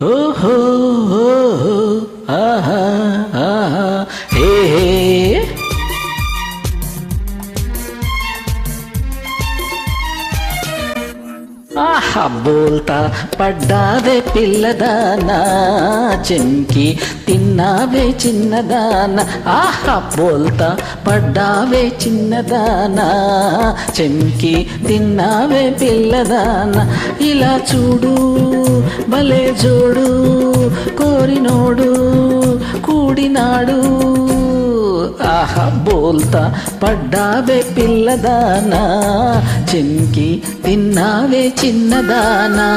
Oh, ఆహా బోల్తా పడ్డావే పిల్లదానా చెంకి తిన్నావే చిన్నదానా. ఆహా బోల్తా పడ్డావే చిన్నదానా చెంకి తిన్నావే పిల్లదానా. ఇలా చూడు భలే జోడు కోరినోడు కూడినాడు బోల్తా పడ్డావే పిల్లదానా చెంకి తిన్నావే చిన్నదానా.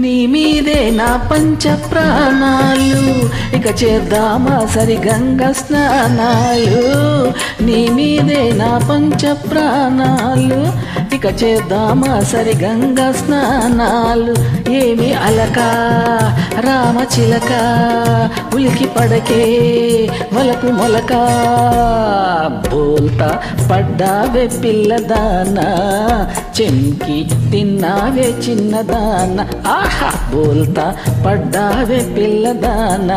నీ మీదే నా పంచ ప్రాణాలు ఇక చేద్దామా సరి గంగ స్నానాలు? నీ మీదే నా పంచ ప్రాణాలు ఇక చేద్దామా సరి గంగ స్నానాలు? ఏమి అలకా? రామ చిలక ఉలికి పడకే వలకు మొలక. బోల్తా పడ్డావే పిల్లదాన చెంకి తిన్నావే చిన్నదాన ఆహా! బోల్తా పడ్డావే పిల్లదాన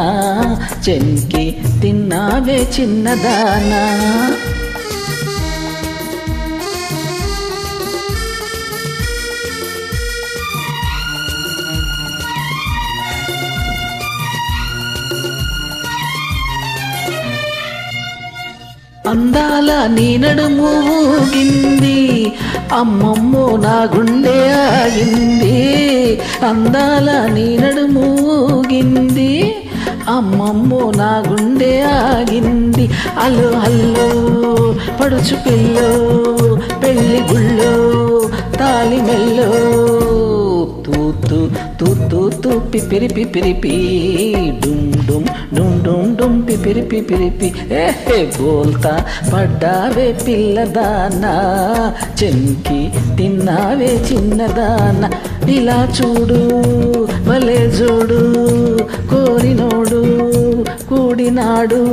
చెంకి తిన్నావే చిన్నదానా అందాల నీనడు మూగింది ఊగింది. అమ్మమ్మో నా గుండె ఆగింది. అందాల నీనడు మూగింది ఊగింది. అమ్మమ్మో నా గుండె ఆగింది. అల్లు అల్లు పడుచు పిల్లో పెళ్ళి గుళ్ళో తాలి మెల్లో తూతు తూ పిపిరి డుమ్ డుమ్ డుమ్ డుమ్ డుమ్ పిపిరి పిపిరిపి ఏ బోల్తా పడ్డావే పిల్లదానా. చెంకి తిన్నావే చిన్నదానా. ఇలా చూడు భలే చూడు కోరినోడు కూడినాడు.